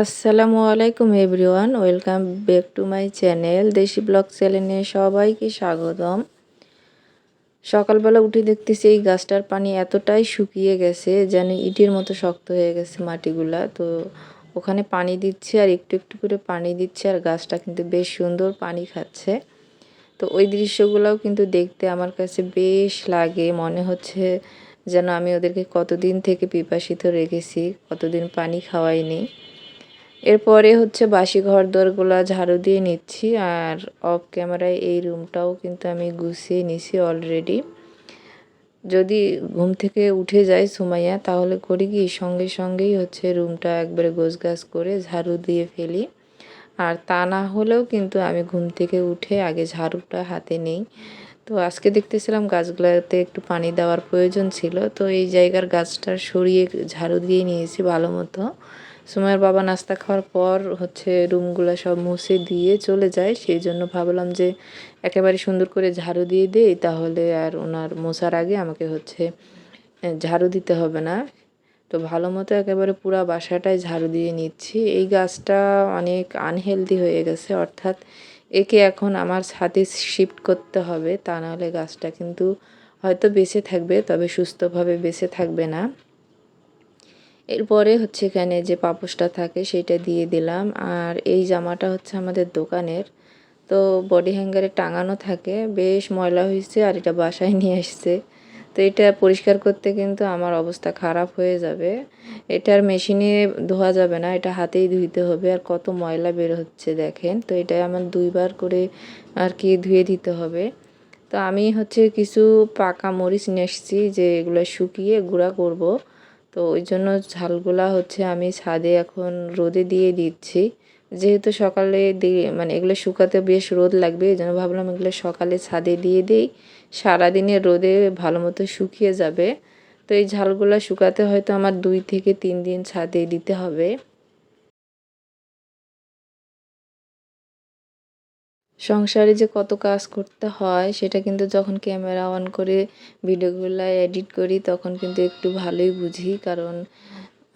আসসালামু আলাইকুম everyone, welcome back to my channel Deshi blog চ্যানেলে সবাইকে স্বাগতম। সকালবেলা উঠে দেখতেছি এই গাছটার পানি এতটাই শুকিয়ে গেছে, যেন ইটের মতো শক্ত হয়ে গেছে মাটিগুলা। তো ওখানে পানি দিচ্ছে আর একটু একটু করে পানি দিচ্ছে আর গাছটা কিন্তু বেশ সুন্দর পানি খাচ্ছে। তো ওই দৃশ্যগুলোও কিন্তু দেখতে আমার কাছে বেশ লাগে, মনে হচ্ছে যেন আমি ওদেরকে কতদিন থেকে পিপাসিত রেখেছি, কতদিন পানি খাওয়াইনি। এরপরে হচ্ছে বাসি ঘর দরগুলো ঝাড়ু দিয়ে নিচ্ছি আর অফ ক্যামেরায় এই রুমটাও কিন্তু আমি গুছিয়ে নিছি অলরেডি যদি ঘুম থেকে উঠে যায় সুমাইয়া, তাহলে করি কি, সঙ্গে সঙ্গেই হচ্ছে রুমটা একবারে গাছ করে ঝাড়ু দিয়ে ফেলি। আর তা না হলেও কিন্তু আমি ঘুম থেকে উঠে আগে ঝাড়ুটা হাতে নেই। তো আজকে দেখতেছিলাম গাছগুলোতে একটু পানি দেওয়ার প্রয়োজন ছিল, তো এই জায়গার গাছটা সরিয়ে ঝাড়ু দিয়ে নিয়েছি ভালো মতো। সুমাইয়ের বাবা নাস্তা খাওয়ার পর হচ্ছে রুমগুলো সব মুছে দিয়ে চলে যায়। সেই জন্য ভাবলাম যে একেবারে সুন্দর করে ঝাড়ু দিয়ে দিই, তাহলে আর ওনার মোছার আগে আমাকে হচ্ছে ঝাড়ু দিতে হবে না। তো ভালো মতো একেবারে পুরা বাসাটায় ঝাড়ু দিয়ে নিচ্ছি। এই গাছটা অনেক আনহেলদি হয়ে গেছে, অর্থাৎ একে এখন আমার ছাদে শিফট করতে হবে। তা নাহলে গাছটা কিন্তু হয়তো বেঁচে থাকবে, তবে সুস্থভাবে বেঁচে থাকবে না। এরপরে হচ্ছে এখানে যে পাপোশটা থাকে সেটা দিয়ে দিলাম। আর এই জামাটা হচ্ছে আমাদের দোকানের। তো বডি হ্যাঙ্গারে টাঙানো থাকে। বেশ ময়লা হয়েছে আর এটা বাসায় নিয়ে আসছে। তো এটা পরিষ্কার করতে কিন্তু আমার অবস্থা খারাপ হয়ে যাবে। এটার মেশিনে ধোয়া যাবে না, এটা হাতেই ধুইতে হবে। আর কত ময়লা বের হচ্ছে দেখেন। তো এটা আমার দুইবার করে আর কি ধুয়ে দিতে হবে। তো আমি হচ্ছে কিছু পাকা মরিচ নিয়ে এসেছি যে এগুলো শুকিয়ে গুঁড়া করব। তো ওই জন্য ঝালগুলা হচ্ছে আমি ছাদে এখন রোদে দিয়ে দিচ্ছি। যেহেতু সকালে দিয়ে মানে এগুলো শুকাতে বেশ রোদ লাগবে, এই জন্য ভাবলাম এগুলো সকালে ছাদে দিয়ে দিই। সারাদিনে রোদে ভালো মতো শুকিয়ে যাবে। তো এই ঝালগুলো শুকাতে হয়তো আমার দুই থেকে তিন দিন ছাদে দিতে হবে। সংসারে যে কত কাজ করতে হয়, সেটা কিন্তু যখন ক্যামেরা অন করে ভিডিওগুলো এডিট করি, তখন কিন্তু একটু ভালোই বুঝি। কারণ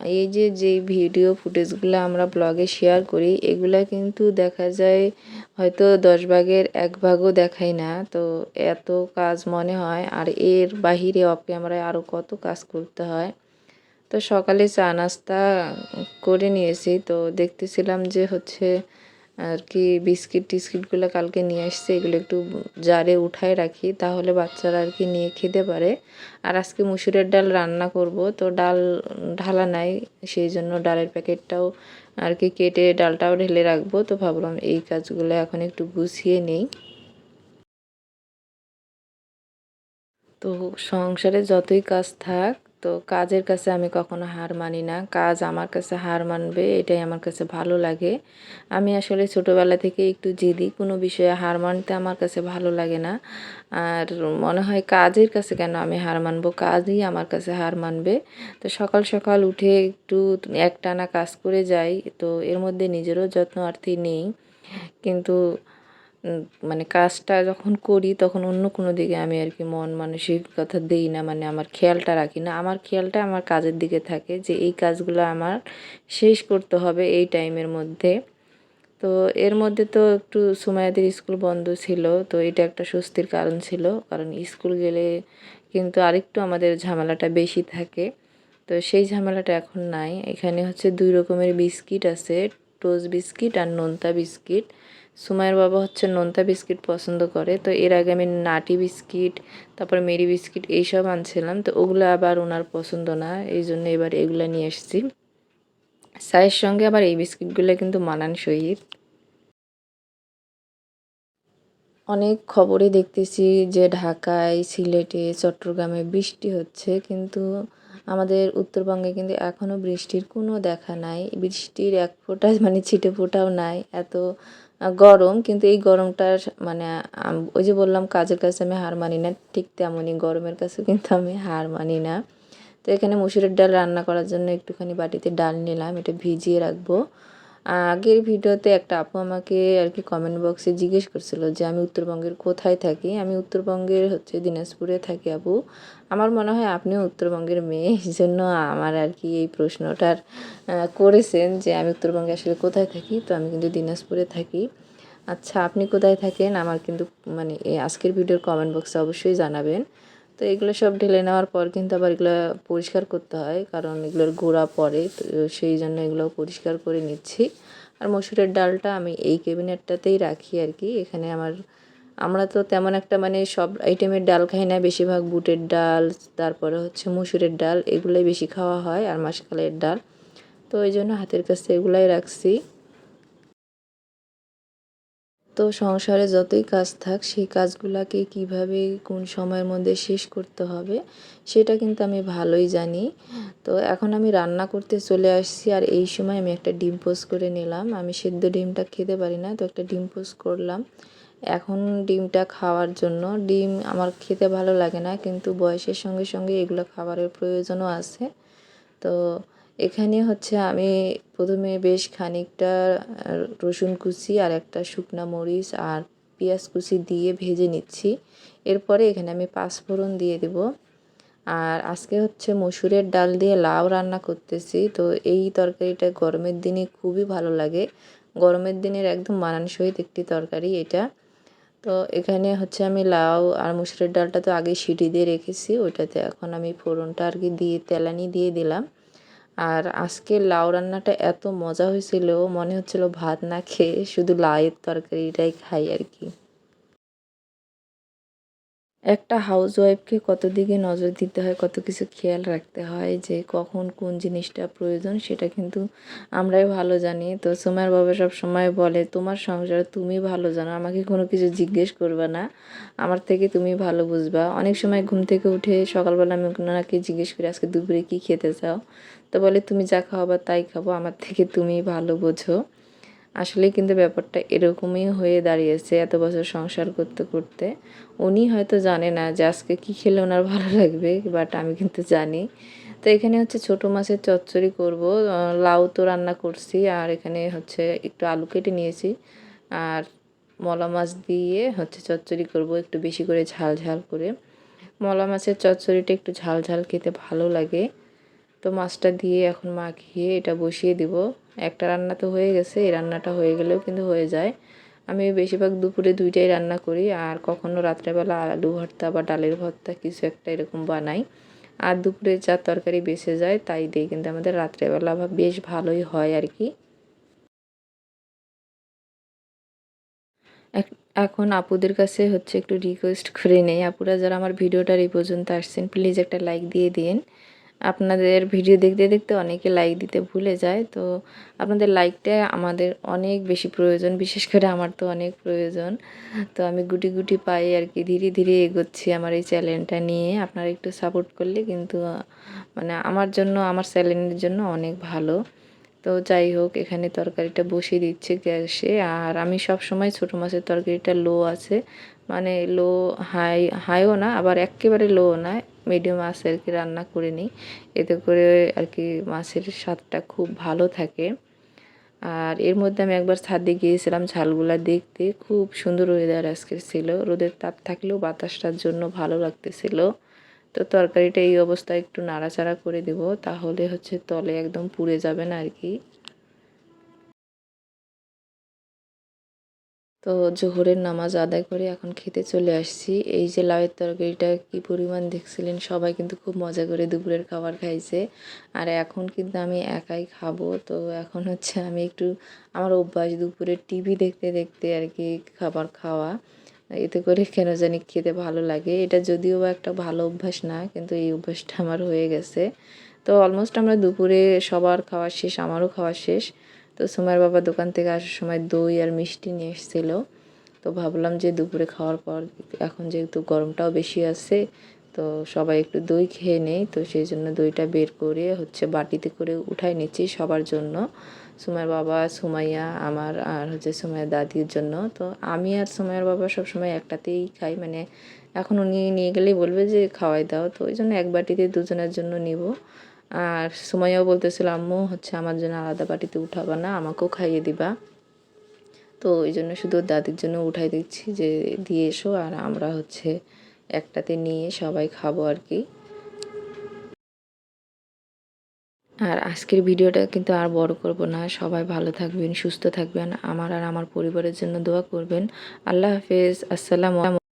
এই যে, যেই ভিডিও ফুটেজগুলো আমরা ব্লগে শেয়ার করি, এগুলা কিন্তু দেখা যায় হয়তো দশ ভাগের এক ভাগও দেখাই না। তো এত কাজ মনে হয়, আর এর বাহিরে অফ ক্যামেরায় আরও কত কাজ করতে হয়। তো সকালে চা নাস্তা করে নিয়েছি। তো দেখতেছিলাম যে হচ্ছে আর কি বিস্কিট টিস্কিটগুলো কালকে নিয়ে আসছে, এগুলো একটু জারে উঠায় রাখি, তাহলে বাচ্চারা আর কি নিয়ে খেতে পারে। আর আজকে মুসুরের ডাল রান্না করব, তো ডাল ঢালা নাই, সেই জন্য ডালের প্যাকেটটাও আর কি কেটে ডালটাও ঢেলে রাখব, তো ভাবলাম এই কাজগুলো এখন একটু গুছিয়ে নেই। তো সংসারে যতই কাজ থাক তো কাজের কাছে আমি কখনো হার মানি না। কাজ আমার কাছে হার মানবে, এটাই আমার কাছে ভালো লাগে। আমি আসলে ছোটোবেলা থেকে একটু জিদি, কোনো বিষয়ে হার মানতে আমার কাছে ভালো লাগে না। আর মনে হয় কাজের কাছে কেন আমি হার মানবো? কাজই আমার কাছে হার মানবে। তো সকাল সকাল উঠে একটু একটানা কাজ করে যাই, তো এর মধ্যে নিজেরও যত্ন আর্থি নেই। কিন্তু মানে কাজটা যখন করি, তখন অন্য কোনো দিকে আমি আর কি মন মানসিকতা দিই না মানে আমার খেয়ালটা রাখি না। আমার খেয়ালটা আমার কাজের দিকে থাকে যে, এই কাজগুলো আমার শেষ করতে হবে এই টাইমের মধ্যে। তো এর মধ্যে তো একটু সুমায়াদের স্কুল বন্ধ ছিল, তো এটা একটা স্বস্তির কারণ ছিল। কারণ স্কুল গেলে কিন্তু আরেকটু আমাদের ঝামেলাটা বেশি থাকে। তো সেই ঝামেলাটা এখন নাই। এখানে হচ্ছে দুই রকমের বিস্কিট আছে, টোস্ট বিস্কিট আর নোনতা বিস্কিট। সুমাইয়ের বাবা হচ্ছে নোনতা বিস্কিট পছন্দ করে, তো এর আগে আমি নাটি বিস্কিট, তারপর মেরি বিস্কিট এইসব আনছিলাম, তো ওগুলো আবার ওনার পছন্দ না, এই জন্য এবার এগুলো নিয়ে এসেছি। চায়ের সঙ্গে আবার এই বিস্কিটগুলো কিন্তু মানান মানানসই। অনেক খবরে দেখতেছি যে ঢাকায়, সিলেটে, চট্টগ্রামে বৃষ্টি হচ্ছে, কিন্তু আমাদের উত্তরবঙ্গে কিন্তু এখনও বৃষ্টির কোনো দেখা নাই। বৃষ্টির এক ফোঁটা মানে ছিটে ফোঁটাও নাই। এত গরম, কিন্তু এই গরমটার মানে ওই যে বললাম, কাজের কাছে আমি হার মানি না, ঠিক তেমনই গরমের কাছে কিন্তু আমি হার মানি না। তো এখানে মুসুরের ডাল রান্না করার জন্য একটুখানি বাটিতে ডাল নিলাম, এটা ভিজিয়ে রাখব। আগের ভিডিওতে একটা আপু আমাকে আর কি কমেন্ট বক্সে জিজ্ঞেস করছিল যে, আমি উত্তরবঙ্গের কোথায় থাকি? আমি উত্তরবঙ্গের হচ্ছে দিনাজপুরে থাকি আপু। আমার মনে হয় আপনিও উত্তরবঙ্গের মেয়ে, এই জন্য আমার আর কি এই প্রশ্নটার করেছেন যে, আমি উত্তরবঙ্গে আসলে কোথায় থাকি? তো আমি কিন্তু দিনাজপুরে থাকি। আচ্ছা আপনি কোথায় থাকেন? আমার কিন্তু মানে আজকের ভিডিওর কমেন্ট বক্সে অবশ্যই জানাবেন। তো এগুলো সব ঢেলে নেওয়ার পর কিন্তু আবার এগুলো পরিষ্কার করতে হয়, কারণ এগুলোর গোড়া পড়ে, তো সেই জন্য এগুলো পরিষ্কার করে নিচ্ছি। আর মসুরের ডালটা আমি এই ক্যাবিনেটটাতেই রাখি আর কি। এখানে আমার, আমরা তো তেমন একটা মানে সব আইটেমের ডাল খাই না, বেশিরভাগ বুটের ডাল, তারপরে হচ্ছে মসুরের ডাল, এগুলোই বেশি খাওয়া হয়, আর মাসকালের ডাল। তো ওই জন্য হাতের কাছে এগুলাই রাখছি। তো সংসারে যতই কাজ থাক, সেই কাজগুলাকে কীভাবে, কোন সময়ের মধ্যে শেষ করতে হবে, সেটা কিন্তু আমি ভালোই জানি। তো এখন আমি রান্না করতে চলে আসছি, আর এই সময় আমি একটা ডিম পোস্ট করে নিলাম। আমি সেদ্ধ ডিমটা খেতে পারি না, তো একটা ডিম পোস্ট করলাম। এখন ডিমটা খাওয়ার জন্য, ডিম আমার খেতে ভালো লাগে না, কিন্তু বয়সের সঙ্গে সঙ্গে এগুলো খাবারের প্রয়োজনও আছে। তো এখানে হচ্ছে আমি প্রথমে বেশ খানিকটা রসুন কুচি আর একটা শুকনা মরিচ আর পেঁয়াজ কুচি দিয়ে ভেজে নিচ্ছি। এরপরে এখানে আমি পাঁচফোড়ন দিয়ে দেব। আর আজকে হচ্ছে মসুরের ডাল দিয়ে লাউ রান্না করতেছি, তো এই তরকারিটা গরমের দিনে খুবই ভালো লাগে। গরমের দিনের একদম মানানসহিত একটি তরকারি এটা। তো এখানে হচ্ছে আমি লাউ আর মুসুরের ডালটা তো আগে সিটি দিয়ে রেখেছি ওইটাতে এখন আমি ফোড়নটা আর কি দিয়ে, তেলানি দিয়ে দিলাম। আর আজকে লাউ রান্নাটা এত মজা হয়েছিল, মনে হচ্ছিল ভাত না খেয়ে শুধু লাউয়ের তরকারিটাই খাই আর কি। একটা হাউস ওয়াইফকে কত দিকে নজর দিতে হয়, কত কিছু খেয়াল রাখতে হয় যে কখন কোন জিনিসটা প্রয়োজন সেটা কিন্তু আমরাই ভালো জানি। তো সোমার বাবা সব সময় বলে, তোমার সংসার তুমি ভালো জানো, আমাকে কোনো কিছু জিজ্ঞেস করবে না। আমার থেকে তুমি ভালো বুঝবা। অনেক সময় ঘুম থেকে উঠে সকালবেলা আমি ওনাকে জিজ্ঞেস করি, আজকে দুপুরে কী খেতে চাও? তো বলে, তুমি যা খাওয়াবা তাই খাব, আমার থেকে তুমি ভালো বোঝো। আসলে কিন্তু ব্যাপারটা এরকমই হয়ে দাঁড়িয়েছে এত বছর সংসার করতে করতে। উনি হয়তো জানে না যে আজকে কী খেলে ওনার ভালো লাগবে, বাট আমি কিন্তু জানি। তো এখানে হচ্ছে ছোটো মাছের চচ্চড়ি করব। লাউ তো রান্না করছি, আর এখানে হচ্ছে একটু আলু কেটে নিয়েছি। আর মলা মাছ দিয়ে হচ্ছে চচ্চড়ি করব, একটু বেশি করে ঝাল ঝাল করে। মলা মাছের চচ্চড়িটা একটু ঝাল ঝাল খেতে ভালো লাগে। তো মাছটা দিয়ে এখন মাখিয়ে এটা বসিয়ে দিব। একটা রান্না তো হয়ে গেছে, এই রান্নাটা হয়ে গেলেও কিন্তু হয়ে যায়। আমি বেশিরভাগ দুপুরে দুইটাই রান্না করি, আর কখনও রাত্রেবেলা আলু ভর্তা বা ডালের ভর্তা কিছু একটা এরকম বানাই। আর দুপুরে যা তরকারি বেঁচে যায়, তাই দিয়ে কিন্তু আমাদের রাত্রেবেলা বেশ ভালোই হয় আর কি। এখন আপুদের কাছে হচ্ছে একটু রিকোয়েস্ট করে নেই। আপুরা যারা আমার ভিডিওটার এই পর্যন্ত আসছেন প্লিজ একটা লাইক দিয়ে দিন আপনাদের ভিডিও দেখতে দেখতে অনেকে লাইক দিতে ভুলে যায়। তো আপনাদের লাইকটা আমাদের অনেক বেশি প্রয়োজন, বিশেষ করে আমার তো অনেক প্রয়োজন। তো আমি গুটি গুটি পাই আর কি ধীরে ধীরে এগোচ্ছি আমার এই চ্যানেলটা নিয়ে। আপনারা একটু সাপোর্ট করলে কিন্তু মানে আমার জন্য, আমার চ্যানেলের জন্য অনেক ভালো। তো যাই হোক, এখানে তরকারিটা বসিয়ে দিচ্ছে গ্যাসে। আর আমি সব সময় ছোটো মাছের তরকারিটা লো আছে। মানে লো হাই হাইও না, আবার একেবারে লো না। মিডিয়াম আছে আর কি রান্না করে নিই। এতে করে আর কি মাছের স্বাদটা খুব ভালো থাকে। আর এর মধ্যে আমি একবার ছাদে গিয়েছিলাম ঝালগুলা দেখতে। খুব সুন্দর ওয়েদার আজকের ছিল। রোদের তাপ থাকলেও বাতাসটার জন্য ভালো লাগতেছিল। তো তরকারিটা এই অবস্থায় একটু নাড়াচাড়া করে দেব। তাহলে হচ্ছে তলে একদম পুড়ে যাবে না আর কি। তো জোহরের নামাজ আদায় করে এখন খেতে চলে আসছি। এই যে লাউয়ের তরকারিটা কি পরিমাণ দেখছিলেন? সবাই কিন্তু খুব মজা করে দুপুরের খাবার খাইছে। আর এখন কিন্তু আমি একাই খাব। তো এখন হচ্ছে আমি একটু আমার অভ্যাস দুপুরে টিভি দেখতে দেখতে আর কি খাবার খাওয়া। এতে করে কেন জানি খেতে ভালো লাগে। এটা যদিও বা একটা ভালো অভ্যাস না, কিন্তু এই অভ্যাসটা আমার হয়ে গেছে। তো অলমোস্ট আমরা দুপুরে সবার খাওয়া শেষ, আমারও খাওয়া শেষ। তো সময়ের বাবা দোকান থেকে আসার সময় দই আর মিষ্টি নিয়ে এসেছিল। তো ভাবলাম যে দুপুরে খাওয়ার পর এখন যেহেতু গরমটাও বেশি আছে, তো সবাই একটু দই খেয়ে নেই, তো সেই জন্য দইটা বের করে হচ্ছে বাটিতে করে উঠাই নিচ্ছি সবার জন্য। সুমাইয়ের বাবা, সুমাইয়া, আমার আর হচ্ছে সুমাইয়া দাদির জন্য। তো আমি আর সুমাইয়ের বাবা সবসময় একটাতেই খাই মানে এখন উনি নিয়ে গেলেই বলবে যে খাওয়াই দাও, তো ওই জন্য এক বাটিতে দুজনের জন্য নিব। আর সুমাইয়াও বলতেছিল, আম্মু, হচ্ছে আমার জন্য আলাদা বাটিতে উঠাবা না, আমাকেও খাইয়ে দিবা। তো ওই জন্য শুধু দাদির জন্য উঠাই দিচ্ছি যে, দিয়ে এসো আর আমরা হচ্ছে একটাতে নিয়ে সবাই খাব আর কি। আর আজকের ভিডিওটা কিন্তু আর বড় করব না। সবাই ভালো থাকবেন, সুস্থ থাকবেন। আমার আর আমার পরিবারের জন্য দোয়া করবেন। আল্লাহ হাফেজ। আসসালামু